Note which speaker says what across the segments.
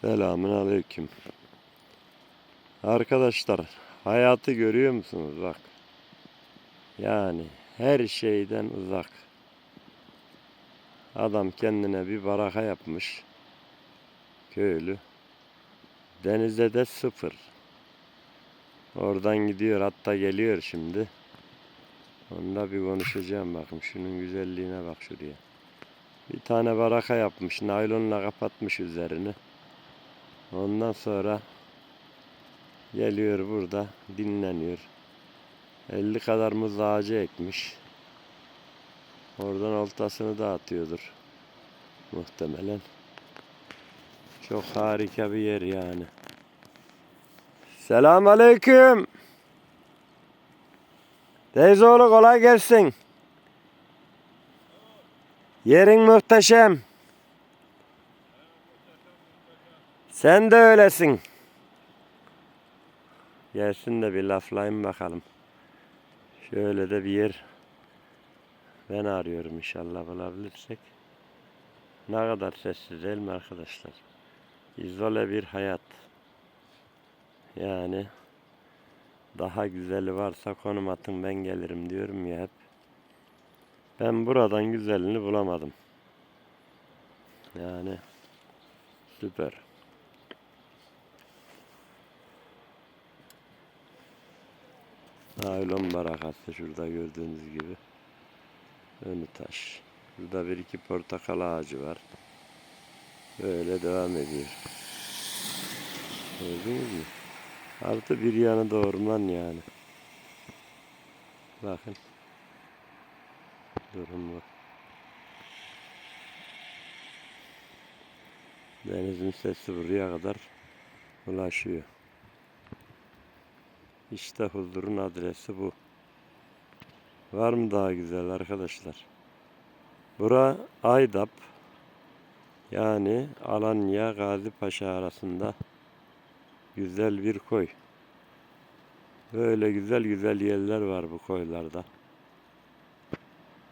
Speaker 1: Selamun aleyküm. Arkadaşlar hayatı görüyor musunuz bak. Yani her şeyden uzak. Adam kendine bir baraka yapmış. Köylü. Denizde de sıfır. Oradan gidiyor hatta geliyor şimdi. Onunla bir konuşacağım bakın şunun güzelliğine bak şuraya. Bir tane baraka yapmış. Naylonla kapatmış üzerini. Ondan sonra geliyor burada dinleniyor. 50 kadar muz ağacı ekmiş. Oradan oltasını da atıyordur. Muhtemelen. Çok harika bir yer yani. Selam aleyküm. Teyzeoğlu kolay gelsin. Yerin muhteşem. Sen de öylesin. Gelsin de bir laflayın bakalım. Şöyle de bir yer ben arıyorum inşallah bulabilirsek. Ne kadar sessiz değil mi arkadaşlar? İzole bir hayat. Yani daha güzeli varsa konum atın ben gelirim diyorum ya hep. Ben buradan güzelini bulamadım. Yani süper. Naylon barakası şurada gördüğünüz gibi. Önü taş. Burada bir iki portakal ağacı var. Böyle devam ediyor. Gördünüz mü? Artı bir yanı da orman yani. Bakın. Durum bu. Denizin sesi buraya kadar ulaşıyor. İşte huzurun adresi bu. Var mı daha güzel arkadaşlar? Bura Aydap. Yani Alanya Gazi Paşa arasında güzel bir koy. Böyle güzel güzel yerler var bu koylarda.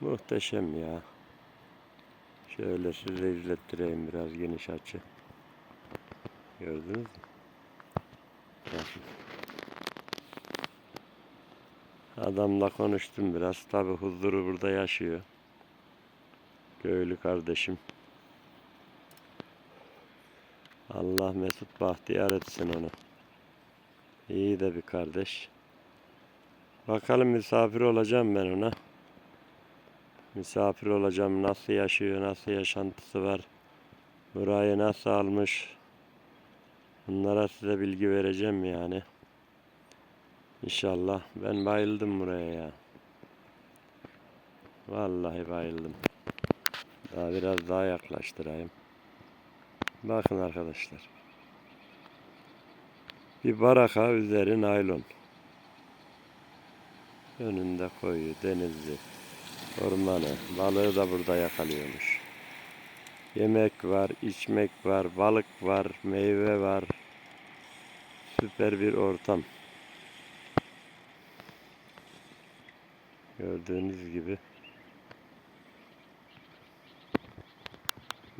Speaker 1: Muhteşem ya. Şöyle size izlettireyim biraz geniş açı. Gördünüz mü? Bakın. Adamla konuştum biraz. Tabi huzuru burada yaşıyor. Köylü kardeşim. Allah mesut bahtiyar etsin onu. İyi de bir kardeş. Bakalım misafir olacağım ben ona. Misafir olacağım. Nasıl yaşıyor, nasıl yaşantısı var. Burayı nasıl almış. Bunlara size bilgi vereceğim yani. İnşallah. Ben bayıldım buraya ya. Vallahi bayıldım. Daha biraz daha yaklaştırayım. Bakın arkadaşlar. Bir baraka üzeri naylon. Önünde koyu, denizi, ormanı. Balığı da burada yakalıyormuş. Yemek var, içmek var, balık var, meyve var. Süper bir ortam. Gördüğünüz gibi.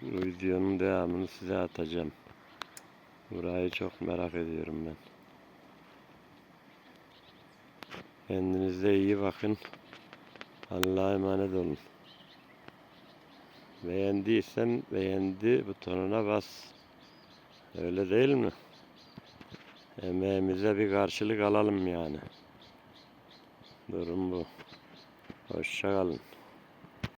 Speaker 1: Bu videonun devamını size atacağım. Burayı çok merak ediyorum ben. Kendinize iyi bakın. Allah'a emanet olun. Beğendiysen beğendi butonuna bas. Öyle değil mi? Emeğimize bir karşılık alalım yani. Durum bu. বর্ষাকাল